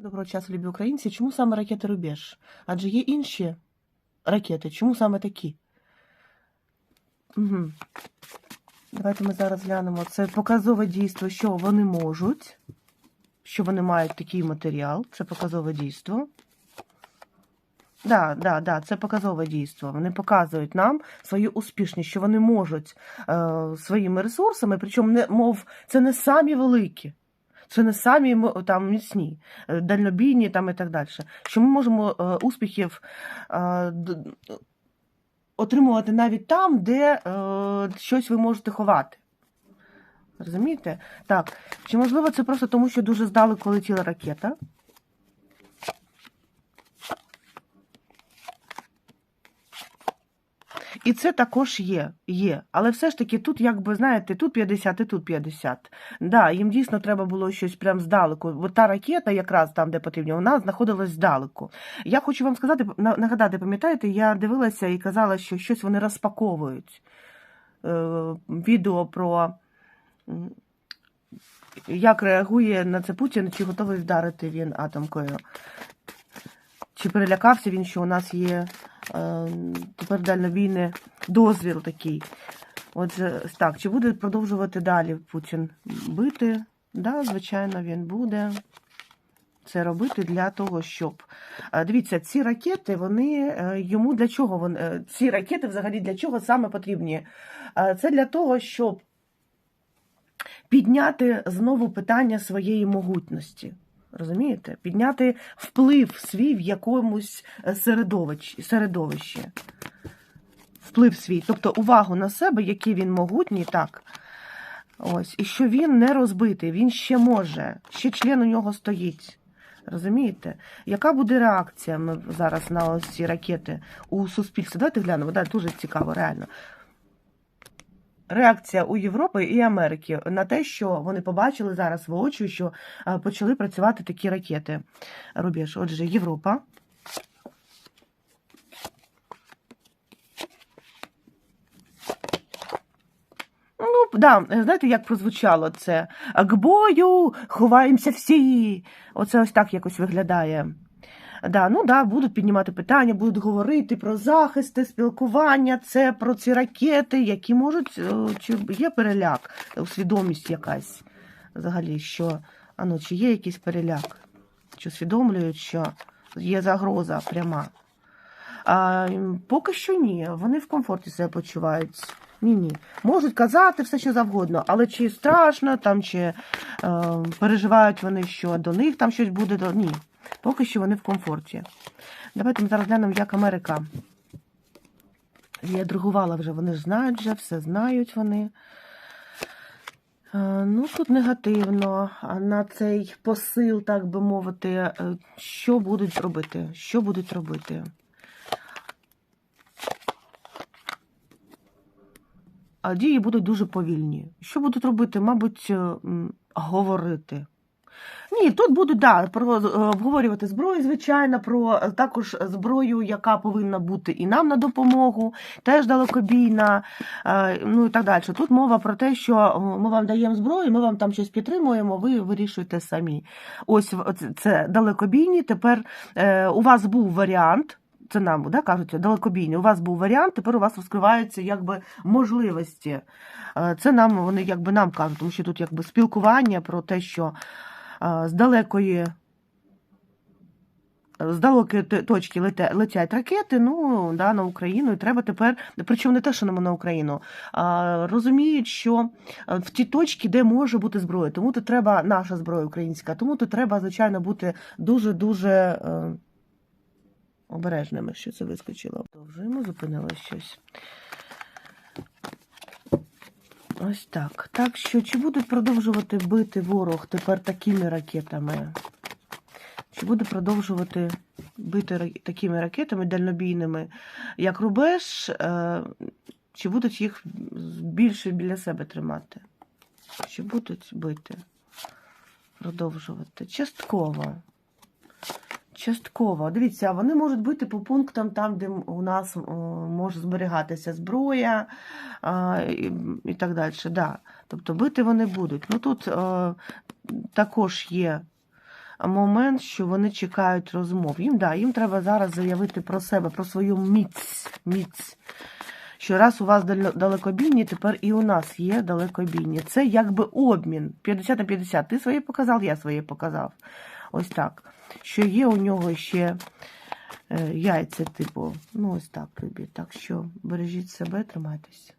Доброго часу, любі українці. Чому саме ракети Рубеж? Адже є інші ракети. Чому саме такі? Угу. Давайте ми зараз глянемо. Це показове дійство, що вони можуть, що вони мають такий матеріал. Це показове дійство. Да, да, да, це показове дійство. Вони показують нам свою успішність, що вони можуть е, своїми ресурсами, причому не мов це не самі великі, це не самі там міцні, е, дальнобійні там і так далі. Що ми можемо е, успіхів е, отримувати навіть там, де щось ви можете ховати. Розумієте? Так. Чи можливо це просто тому, що дуже здалеку летіла ракета? І це також є, є. Але все ж таки тут, якби, знаєте, тут 50 і тут 50. Да, їм дійсно треба було щось прям здалеку. Бо та ракета, якраз там, де потрібно, вона знаходилась здалеку. Я хочу вам сказати, нагадати, пам'ятаєте, я дивилася і казала, що щось вони розпаковують. Е, відео про як реагує на це Путін, чи готовий вдарити він атомкою. Чи перелякався він, що у нас є тепер дальнобійний дозвіл такий. Отже, так, чи буде продовжувати далі Путін бити? Да, звичайно, він буде це робити для того, щоб. Е, Дивіться, ці ракети, вони е, йому для чого вони е, ці ракети взагалі для чого саме потрібні? Це для того, щоб підняти знову питання своєї могутності. Розумієте? Підняти вплив свій в якомусь е, середовищі, середовищі. Вплив свій. Тобто увагу на себе, який він могутній, так. Ось. І що він не розбитий, він ще може, ще член у нього стоїть. Розумієте? Яка буде реакція зараз на ось ці ракети у суспільстві? Давайте глянемо, да, дуже цікаво, реально. Реакція у Європи і Америки на те, що вони побачили зараз воочию, що е, почали працювати такі ракети. Рубеж. Отже, Європа. Ну, да, знаєте, як прозвучало це? К бою ховаємося всі. Оце ось так якось виглядає. Да, ну да, будуть піднімати питання, будуть говорити про захисти, спілкування, це про ці ракети, які можуть, е, чи є переляк, е, свідомість якась взагалі, що а ну, чи є якийсь переляк, чи усвідомлюють, що є загроза пряма. А, поки що ні, вони в комфорті себе почувають. Ні, ні. Можуть казати все, що завгодно, але чи страшно, там, чи е, переживають вони, що до них там щось буде, то ні. Поки що вони в комфорті. Давайте ми зараз глянемо, як Америка. Я другувала вже, вони ж знають вже, все знають вони. Е, Ну, тут негативно а на цей посил, так би мовити, е, що будуть робити? Що будуть робити? А дії будуть дуже повільні. Що будуть робити? Мабуть, говорити. Ні, тут будуть да, про е, обговорювати зброю, звичайно, про е, також зброю, яка повинна бути і нам на допомогу, теж далекобійна, е, ну і так далі. Тут мова про те, що ми вам даємо зброю, ми вам там щось підтримуємо, ви вирішуєте самі. Ось це- далекобійні. Тепер у вас був варіант. Це нам да, кажуть, далекобійні. У вас був варіант, тепер у вас розкриваються якби можливості. Це нам вони якби нам кажуть, тому що тут якби спілкування про те, що з далекої. З далекої точки летять ракети, ну да, на Україну, і треба тепер, причому не те, що на Україну, а розуміють, що е, в ті точки, де може бути зброя, тому тут треба наша зброя українська, тому тут треба, звичайно, бути дуже дуже е, обережними, що це вискочило. Продовжуємо, зупинилось щось. Ось так. Так що, чи будуть продовжувати бити ворог тепер такими ракетами? Чи буде продовжувати бити такими ракетами дальнобійними, як рубеж, е, чи будуть їх більше біля себе тримати? Чи будуть бити? Продовжувати? Частково. Частково. Дивіться, вони можуть бити по пунктам там, де у нас може зберігатися зброя і, і так далі. Да. Тобто бити вони будуть. Ну тут е, також є момент, що вони чекають розмов. Їм, да, їм треба зараз заявити про себе, про свою міць. міць. Що раз у вас далекобійні, тепер і у нас є далекобійні. Це якби обмін 50 на 50. Ти своє показав, я своє показав. Ось так. Що є у нього ще е, яйця, типу, ну ось так, любі. Так що бережіть себе, тримайтесь.